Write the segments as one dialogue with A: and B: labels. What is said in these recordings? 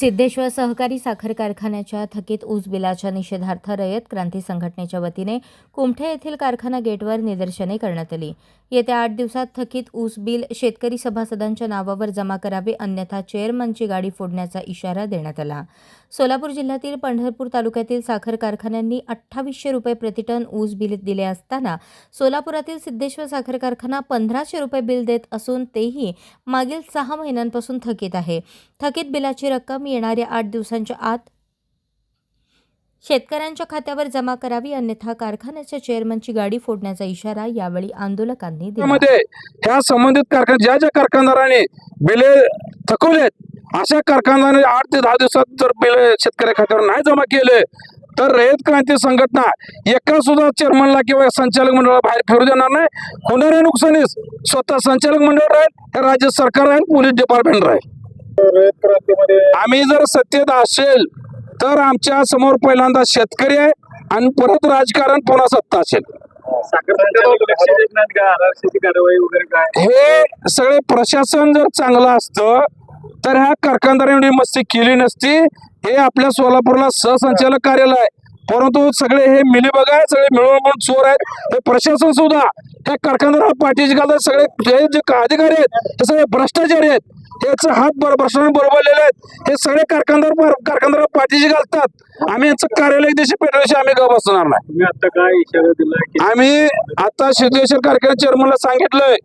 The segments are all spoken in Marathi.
A: सिद्धेश्वर सहकारी साखर कारखान्याच्या थकीत ऊस बिलाच्या निषेधार्थ रयत क्रांती संघटनेच्या वतीने कुमठे येथील कारखाना गेटवर निदर्शने करण्यात आली. येत्या आठ दिवसात थकीत ऊस बिल शेतकरी सभासदांच्या नावावर जमा करावे अन्यथा चेअरमनची गाडी फोडण्याचा इशारा देण्यात आला. सोलापूर जिल्ह्यातील पंढरपूर तालुक्यातील साखर कारखान्यांनी अठ्ठावीसशे रुपये प्रतिटन ऊस बिल दिले असताना सोलापुरातील सिद्धेश्वर साखर कारखाना पंधराशे रुपये बिल देत असून तेही मागील सहा महिन्यांपासून थकीत आहे. थकीत बिलाची रक्कम येणाऱ्या आठ दिवसांच्या आत शेतकऱ्यांच्या खात्यावर जमा करावी अन्यथा कारखान्याच्या चेअरमनची गाडी फोडण्याचा इशारा यावेळी आंदोलकांनी दिला.
B: मध्ये ह्या संबंधित कारखान ज्या ज्या कारखानदारांनी बिले थकवलेत अशा कारखानदाराने आठ ते दहा दिवसात जर बिले शेतकऱ्या खात्यावर नाही जमा केले तर रयत क्रांती संघटना एका सुद्धा चेअरमनला किंवा संचालक मंडळाला बाहेर फिरू देणार नाही. होणाऱ्या नुकसानीस स्वतः संचालक मंडळ राहील हे राज्य सरकार राहील पोलीस डिपार्टमेंट राहील. आम्ही जर सत्तेत असेल तर आमच्यासमोर पहिल्यांदा शेतकरी आहे आणि परत राजकारण पुन्हा सत्ता असेल. हे सगळे प्रशासन जर चांगलं असतं तर ह्या कारखानदारांनी मस्ती केली नसती. हे आपल्या सोलापूरला सहसंचालक कार्यालय आहे. परंतु सगळे हे मिली बघा सगळे मिळून मिळून चोर आहेत. हे प्रशासन सुद्धा ह्या कारखानदार पाठीची घालतात सगळे जे अधिकारी आहेत हे सगळे भ्रष्टाचारी आहेत. याचे हात भ्रष्टाचार बरोबरलेले आहेत. हे सगळे कारखानदार कारखानदार पाठीशी घालतात. आम्ही यांचं कार्यालय देशी पेटवल्याशी आम्ही ग बसणार नाही.
C: आता काय इशारा दिला
B: आम्ही आता सिद्धेश्वर कारखान्या चेअरमनला सांगितलंय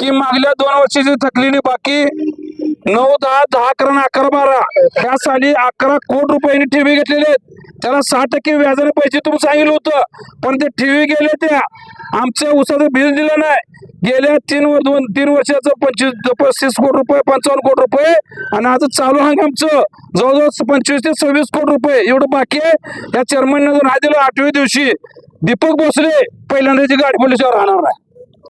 B: की मागल्या दोन वर्षाची थकलेली बाकी नऊ दहा दहा अकरा आणि अकरा बारा. ह्या साली अकरा कोटी रुपयांनी ठेवी घेतलेले आहेत. त्याला सहा टक्के व्याजाने पैसे तुम्ही सांगितलं होतं. पण ते ठेवी गेले त्या. आमच्या उसाचं बिल दिलं नाही. गेल्या तीन वर दोन तीन वर्षाचं पंचवीस पस्तीस कोटी रुपये पंचावन्न कोटी रुपये. आणि आता चालू हंगामचं जवळजवळ पंचवीस ते सव्वीस कोटी रुपये एवढं बाकी आहे. या चेअरमनने जर नाही दिलं आठव्या दिवशी. दीपक भोसले पहिल्यांदाची गाडी पोलिसावर राहणार नाही.